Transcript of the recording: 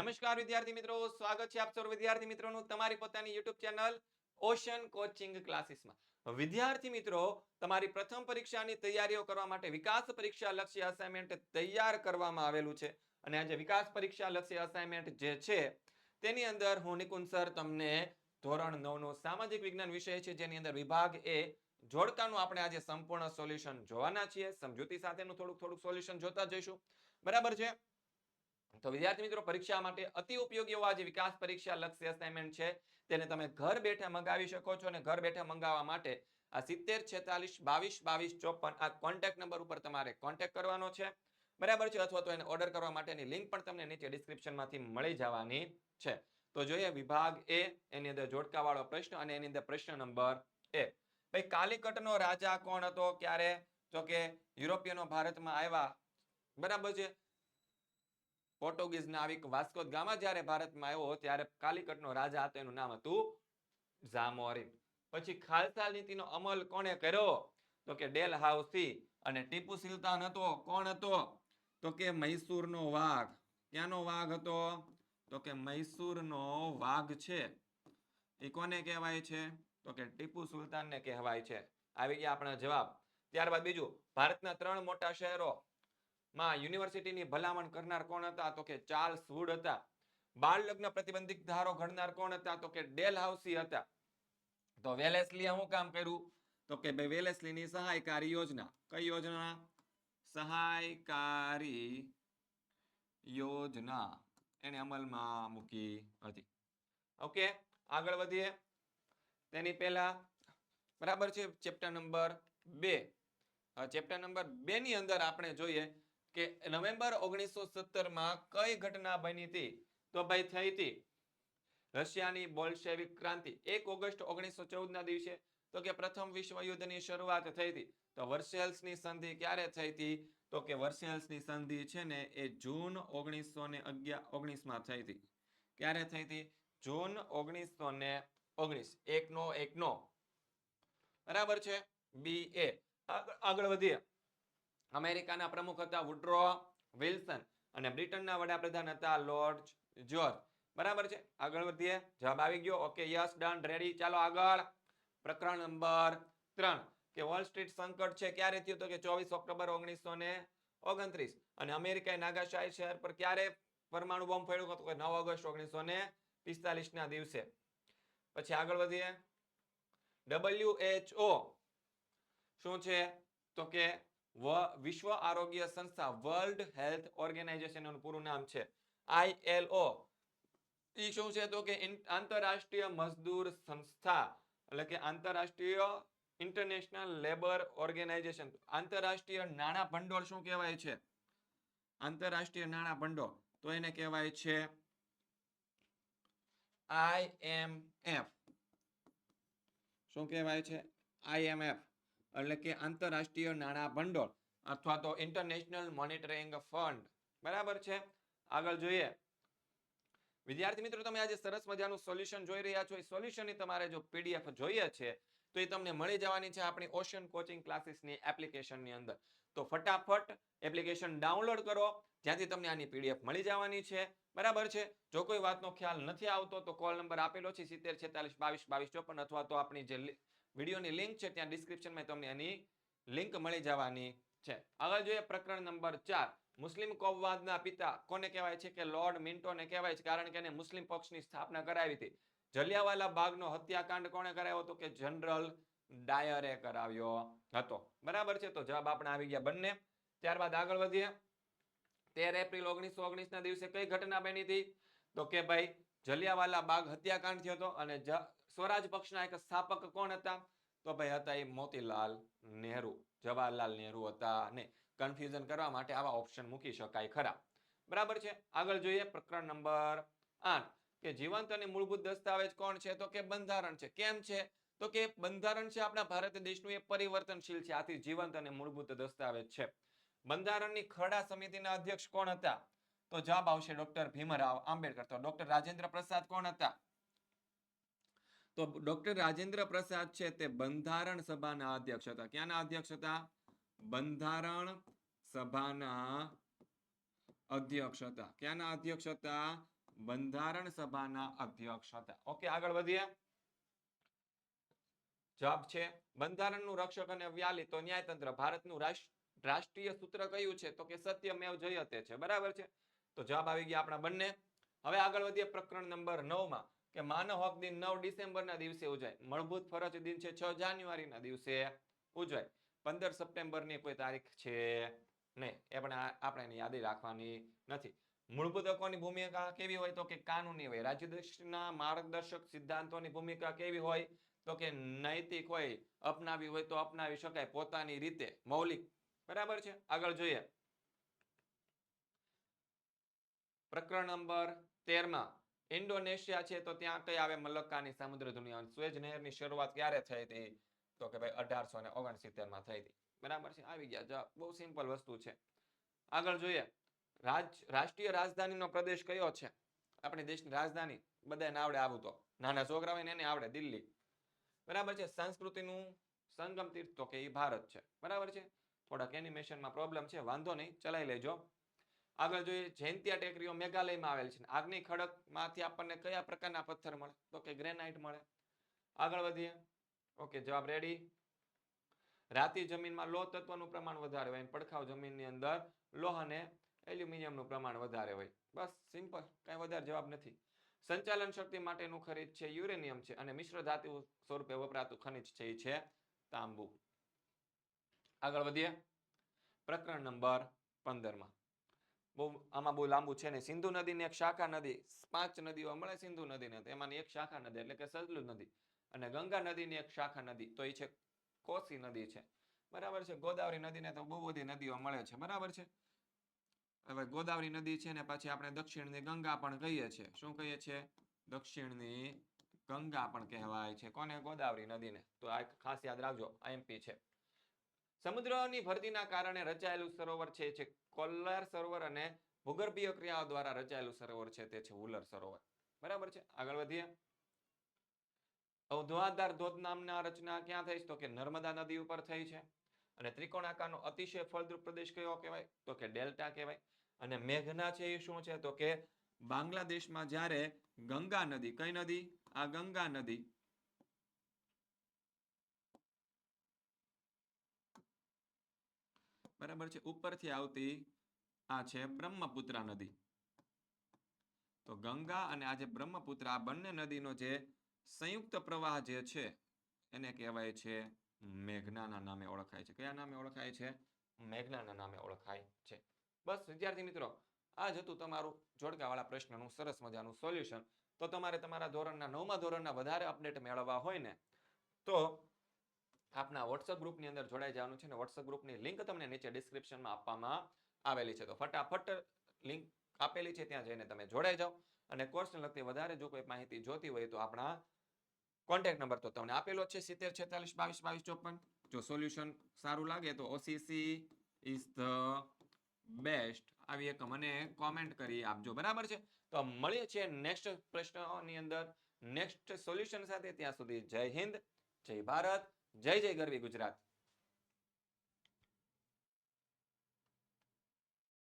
નમસ્કાર વિદ્યાર્થી મિત્રો, સ્વાગત છે આપ સૌ વિદ્યાર્થી મિત્રોનું તમારી પોતાની YouTube ચેનલ ઓશન કોચિંગ ક્લાસીસમાં વિદ્યાર્થી મિત્રો, તમારી પ્રથમ પરીક્ષાની તૈયારીઓ કરવા માટે વિકાસ પરીક્ષા લક્ષ્ય અસાઇનમેન્ટ તૈયાર કરવામાં આવેલું છે. અને આજે વિકાસ પરીક્ષા લક્ષ્ય અસાઇનમેન્ટ જે છે, તેની અંદર હું નિકુંજ સર તમને ધોરણ નવ નો સામાજિક વિજ્ઞાન વિષય છે, જેની અંદર વિભાગ એ જોડકાનું આપણે આજે સંપૂર્ણ સોલ્યુશન જોવાના છીએ. સમજૂતી સાથેનું થોડુંક થોડુંક સોલ્યુશન જોતા જઈશું. બરાબર છે? તો વિદ્યાર્થી મિત્રો, પરીક્ષા માટે અતિ ઉપયોગી એવો આજે વિકાસ પરીક્ષા લક્ષ્ય અસાઇનમેન્ટ છે. તેને તમે ઘર બેઠા મંગાવી શકો છો અને ઘર બેઠા મંગાવવા માટે આ સિત્તેર, છેતાલીસ, બાવીસ બાવીસ, ચોપન આ કોન્ટેક્ટ નંબર ઉપર તમારે કોન્ટેક્ટ કરવાનો છે. બરાબર છે? અથવા તો એને ઓર્ડર કરવા માટેની લિંક પણ તમને નીચે ડિસ્ક્રિપ્શનમાંથી મળી જવાની છે. તો જોઈએ વિભાગ એ, એની અંદર જોડકાવાળો પ્રશ્ન અને એની અંદર પ્રશ્ન નંબર એ. ભાઈ, કાલિકટનો રાજા કોણ હતો? ક્યારે? તો કે યુરોપિયનો ભારતમાં આવ્યા. બરાબર છે? પોર્ટુગીઝ નાવિક વાસ્કો ગામા જ્યારે ભારતમાં આવ્યો ત્યારે કાલિકટનો રાજા હતો, એનું નામ હતું ઝામોરિન. પછી ખાલસા નીતિનો અમલ કોણે કર્યો? તો કે ડેલ હાઉસી અને ટીપુ સુલતાન હતો, કોણ હતો? તો કે મૈસૂરનો વાઘ. ક્યાંનો વાઘ હતો? તો કે મૈસૂરનો વાઘ છે. એ કોને કહેવાય છે? તો કે ટીપુ સુલતાનને કહેવાય છે. આવી ગયા આપણા જવાબ. ત્યારબાદ બીજું, ભારતના ત્રણ મોટા શહેરો. માં યુનિવર્સિટીની ભલામણ કરનાર કોણ હતા? તો કે ચાર્લ્સ વુડ હતા. બાળ લગ્ન પ્રતિબંધિત ધારો ઘડનાર કોણ હતા? તો કે ડેલ હાઉસી હતા. તો વેલેસલીએ શું કામ કર્યું? તો કે ભાઈ વેલેસલીની સહાયકારી યોજના. કઈ યોજના? સહાયકારી યોજના. એને અમલમાં મૂકી હતી. ઓકે, આગળ વધીએ. તેની પહેલા બરાબર છે, ચેપ્ટર નંબર બે. ચેપ્ટર નંબર બે ની અંદર આપણે જોઈએ કે નવેમ્બર ઓગણીસો માં કઈ ઘટના બની હતી? તો ભાઈ થઈ હતી રશિયાની બોલ્શેવિક ક્રાંતિ. એક ઓગસ્ટ ઓગણીસો ના દિવસે. તો કે પ્રથમ વિશ્વ યુદ્ધની શરૂઆત થઈ હતી. તો વર્સેલ્સની સંધિ ક્યારે થઈ હતી? તો કે વર્સેલ્સની સંધિ છે ને એ જૂન ઓગણીસો ને અગિયાર ઓગણીસમાં થઈ હતી. ક્યારે થઈ હતી? જૂન ઓગણીસો ને ઓગણીસ. એક નો એક નો બરાબર છે? બી એ. આગળ વધીએ. અમેરિકાના પ્રમુખ હતા વુડ્રો વિલ્સન અને બ્રિટનના વડાપ્રધાન હતા લોર્ડ જ્યોર્જ. બરાબર છે? આગળ વધીએ. જવાબ આવી ગયો. Okay, yes, done, ready. ચાલો આગળ. પ્રકરણ નંબર ત્રણ, કે વોલ સ્ટ્રીટ સંકટ છે ક્યારે થયું તો કે ચોવીસ ઓક્ટોબર ઓગણીસો ને ઓગણત્રીસ? અને અમેરિકાએ નાગાશાહી શહેર પર ક્યારે પરમાણુ બોમ્બ ફેડ્યો હતો કે નવ ઓગસ્ટ ઓગણીસો ને પિસ્તાલીસના દિવસે? પછી આગળ વધીએ. એચ શું છે? તો કે વિશ્વ આરોગ્ય સંસ્થા વર્લ્ડ હેલ્થ ઓર્ગેનાઇઝેશન પૂરું નામ છે. આઈએલઓ એ શું છે તો કે આંતરરાષ્ટ્રીય મજદૂર સંસ્થા, એટલે કે આંતરરાષ્ટ્રીય ઇન્ટરનેશનલ લેબર ઓર્ગેનાઇઝેશન. આંતરરાષ્ટ્રીય નાણાં ભંડોળ શું કહેવાય છે? આંતરરાષ્ટ્રીય નાણાં ભંડોળ. તો એને કહેવાય છે આઈએમએફ શું કહેવાય છે? આઈએમએફ એટલે કે આંતરરાષ્ટ્રીય નાણાં ભંડોળ અથવા તો ઇન્ટરનેશનલ મોનિટરિંગ ફંડ બરાબર છે? આગળ જોઈએ. વિદ્યાર્થી મિત્રો, તમે આજે સરસ મજાનું સોલ્યુશન જોઈ રહ્યા છો. એ સોલ્યુશનની તમારે જો પીડીએફ જોઈએ છે, તો એ તમને મળી જવાની છે આપણી ઓશન કોચિંગ ક્લાસીસની એપ્લિકેશનની અંદર. તો ફટાફટ એપ્લિકેશન ડાઉનલોડ કરો. જ્યાંથી તમને આની પીડીએફ મળી જવાની છે. બરાબર છે? જો કોઈ વાતનો ખ્યાલ નથી આવતો, તો કોલ નંબર આપેલો છે સિત્તેર છેતાલીસ બાવીસ બાવીસ ચોપન અથવા તો આપણી જે વિડીયોની લિંક છે, ત્યાં ડિસ્ક્રિપ્શનમાં તમને એની લિંક મળી જવાની છે. આગળ જોઈએ પ્રકરણ નંબર ચાર. મુસ્લિમ કોમવાદના પિતા કોને કહેવાય છે કે લોર્ડ મિન્ટોને કહેવાય છે? કારણ કે એને મુસ્લિમ પક્ષની સ્થાપના કરાવી હતી. જલિયાવાલા બાગનો હત્યાકાંડ કોણે કરાવ્યો હતો? કે જનરલ ડાયરે કરાવ્યો હતો. બરાબર છે? તો જવાબ આપણે આવી ગયા બંને. ત્યારબાદ આગળ વધીએ. તેર એપ્રિલ ઓગણીસો ઓગણીસ ના દિવસે કઈ ઘટના બની હતી? તો કે ભાઈ જલિયાવાલા બાગ હત્યાકાંડ થયો હતો અને સ્વરાજ પક્ષના એક સ્થાપક કોણ હતા? તો ભાઈ હતા એ મોતીલાલ નહેરુ, જવાહરલાલ નહેરુ હતા ને કન્ફ્યુઝન કરવા માટે આવા ઓપ્શન મૂકી શકાય ખરા. બરાબર છે? આગળ જોઈએ પ્રકરણ નંબર આઠ, કે જીવંત અને મૂળભૂત દસ્તાવેજ કોણ છે? તો કે બંધારણ છે. કેમ છે? તો કે બંધારણ છે આપણા ભારત દેશનું એ પરિવર્તનશીલ છે. આથી જીવંત અને મૂળભૂત દસ્તાવેજ છે. બંધારણની ખરડા સમિતિના અધ્યક્ષ કોણ હતા? તો જવાબ આવશે ડોક્ટર ભીમરાવ આંબેડકર. તો ડોક્ટર રાજેન્દ્ર પ્રસાદ કોણ હતા? તો ડોક્ટર રાજેન્દ્ર પ્રસાદ છે તે બંધારણ સભાના અધ્યક્ષ હતા. ક્યાંના અધ્યક્ષ હતા? બંધારણ સભાના અધ્યક્ષ હતા. ક્યાંના અધ્યક્ષ હતા? બંધારણ સભાના અધ્યક્ષ હતા. ઓકે, આગળ વધીએ. જવાબ છે, બંધારણનું રક્ષક અને વ્યાલી તો ન્યાયતંત્ર, ભારતનું રાષ્ટ્રીય સૂત્ર કયું છે? તો કે સત્યમેવ જયતે છે. બરાબર છે? તો જવાબ આવી ગયા આપણા બંને. હવે આગળ વધીએ પ્રકરણ નંબર નવમાં કે માનવ હક દિન નવ ડિસેમ્બરના દિવસે ઉજવાય. મૂળભૂત ફરજ દિન છે છ જાન્યુઆરીના દિવસે ઉજવાય. પંદર સપ્ટેમ્બરની કોઈ તારીખ છે નહીં. એ પણ આપણે એની યાદી રાખવાની નથી. મૂળભૂત હકોની ભૂમિકા કેવી હોય તો કે કાનૂની હોય. રાજ્યદર્શના માર્ગદર્શક સિદ્ધાંતોની ભૂમિકા કેવી હોય તો કે નૈતિક હોય, અપનાવી હોય તો અપનાવી શકાય પોતાની રીતે. મૌલિક. બરાબર છે? આગળ જોઈએ. પ્રકરણ નંબર તેરમાં ઇન્ડોનેશિયા છે તો ત્યાં કઈ આવે મલક્કાની સમુદ્ર દુનિયા સ્વેજ નહેરની શરૂઆત ક્યારે થઈ હતી? તો કે ભાઈ અઢારસો ને ઓગણસિત્તેરમાં થઈ હતી. બરાબર છે? આવી ગયા. જવાબ બહુ સિમ્પલ વસ્તુ છે. આગળ જોઈએ. રાજ, રાષ્ટ્રીય રાજધાનીનો પ્રદેશ કયો છે? આપણી દેશની રાજધાની બધાને આવડે આવું તો. નાના છોકરા હોય ને એને આવડે દિલ્હી. બરાબર છે? સંસ્કૃતિનું સંગમ તીર્થ તો કે એ ભારત છે. બરાબર છે? થોડાક એનિમેશનમાં પ્રોબ્લેમ છે. વાંધો નહીં. ચલાવી લેજો. આગળ જોઈએ જયંતિયા ટેકરીઓ મેઘાલયમાં આવેલ છે આગની ખડકમાંથી આપણને કયા પ્રકારના પથ્થર મળે? તો કે ગ્રેનાઇટ મળે. આગળ વધીએ. ઓકે, જવાબ રેડી રાતી જમીનમાં લોહ તત્વનું પ્રમાણ વધારે હોય પડખાવ જમીનની અંદર લોહ અને એલ્યુમિનિયમનું પ્રમાણ વધારે હોય. બસ સિમ્પલ કાંઈ વધારે જવાબ નથી. સંચાલન શક્તિ માટેનું ખનિજ છે યુરેનિયમ છે અને મિશ્ર ધાતુ સ્વરૂપે વપરાતું ખનિજ છે એ છે તાંબુ. આગળ વધીએ. પ્રકરણ નંબર પંદરમાં. બહુ, આમાં બહુ લાંબુ છે ને સિંધુ નદીની એક શાખા નદી, પાંચ નદીઓ મળે સિંધુ નદીને. એમાંની એક શાખા નદી એટલે કે સતલુજ નદી અને ગંગા નદીની એક શાખા નદી. તો એ છે કોસી નદી છે. બરાબર છે? ગોદાવરી નદીને તો બહુ બધી નદીઓ મળે છે. બરાબર છે? હવે ગોદાવરી નદી છે ને પછી આપણે દક્ષિણની ગંગા પણ કહીએ છીએ. શું કહીએ છીએ? દક્ષિણની ગંગા પણ કહેવાય છે. કોને? ગોદાવરી નદીને. તો આ ખાસ યાદ રાખજો. આઈએમપી છે. સમુદ્રની ભરતીના કારણે રચાયેલું સરોવર છે કોલ્લાર સરોવર અને ભૂગર્ભીય ક્રિયાઓ દ્વારા રચાયેલું સરોવર છે, તે છે ઉલર સરોવર. બરાબર છે? આગળ વધીએ. ધોવાધાર ધોધ નામના રચના ક્યાં થઈ? તો કે નર્મદા નદી ઉપર થઈ છે. અને ત્રિકોણાકારનો અતિશય ફળદ્રુપ પ્રદેશ કયો કહેવાય? તો કે ડેલ્ટા કહેવાય. અને મેઘના છે એ શું છે? તો કે બાંગ્લાદેશમાં જ્યારે ગંગા નદી, કઈ નદી? આ ગંગા નદી. બરાબર છે? ઉપરથી આવતી આ છે બ્રહ્મપુત્રા નદી. તો ગંગા અને આ જે બ્રહ્મપુત્ર આ બંને નદીનો જે સંયુક્ત પ્રવાહ જે છે, એને કહેવાય છે મેઘનાના નામે ઓળખાય છે. કયા નામે ઓળખાય છે? મેઘનાના નામે ઓળખાય છે. બસ, વિદ્યાર્થી મિત્રો આ જ હતું તમારું જોડકાવાળા પ્રશ્નનું સરસ મજાનું સોલ્યુશન. તો તમારે તમારા ધોરણના નવમા ધોરણના વધારે અપડેટ મેળવવા હોય ને, તો આપના વોટ્સઅપ ગ્રુપની અંદર જોડાઈ જવાનું છે અને વોટ્સઅપ ગ્રુપની લિંક તમને નીચે ડિસ્ક્રિપ્શનમાં આપવામાં આવેલી છે. તો ફટાફટ લિંક આપેલી છે, ત્યાં જઈને તમે જોડાઈ જાઓ. અને કોર્સને લગતી વધારે જો કોઈ માહિતી જોતી હોય તો આપણા કોન્ટેક્ટ નંબર તો તમને આપેલો છે, સિત્તેર છેતાલીસ બાવીસ બાવીસ ચોપન. જો સોલ્યુશન સારું લાગે તો ઓસીસી ઇઝ ધ બેસ્ટ આવી એક મને કોમેન્ટ કરી આપજો બરાબર છે? તો મળીએ છીએ નેક્સ્ટ પ્રશ્નની અંદર. નેક્સ્ટ સોલ્યુશન સાથે ત્યાં સુધી જય હિન્દ, જય ભારત. જય જય ગરવી ગુજરાત.